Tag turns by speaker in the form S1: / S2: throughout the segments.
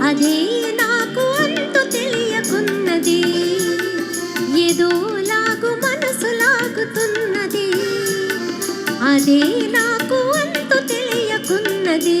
S1: అదే నాకు అంతు తెలియకున్నది. ఏదో లాగు మనసు లాగుతున్నది. అదే నాకు అంతు తెలియకున్నది.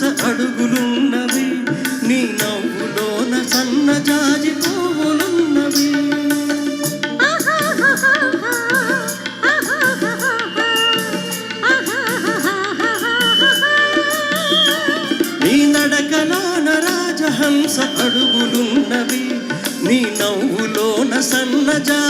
S2: రాజహంస అడుగులున్నవి నీ నవ్వులోన సన్నజాజి పువ్వులున్నవి. నీ నడకలోన రాజహంస అడుగులున్నవి నీ నవ్వులోన సన్నజాజి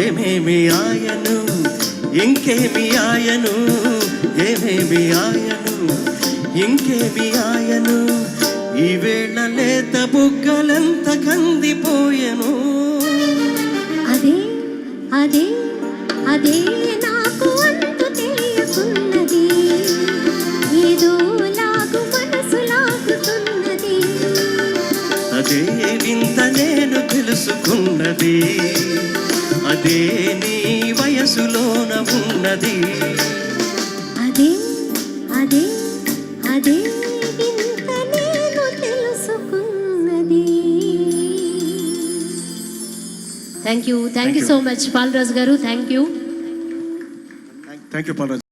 S2: ఏమేమి ఆయను? ఇంకేమి ఆయను? ఏమేమి ఆయను? ఇంకేమి ఆయను? ఈ వేళ లేత బుగ్గలంత కందిపోయను.
S1: అదే అదే అదే
S2: అదే వింత నేను తెలుసుకున్నది? అదే నీ వయసులోన ఉన్నది.
S1: అదే అదే అదే ఇంత నేను తెలుసుకున్నది. Thank you thank you so much Balaraju garu. Thank you
S2: thank you Palaraj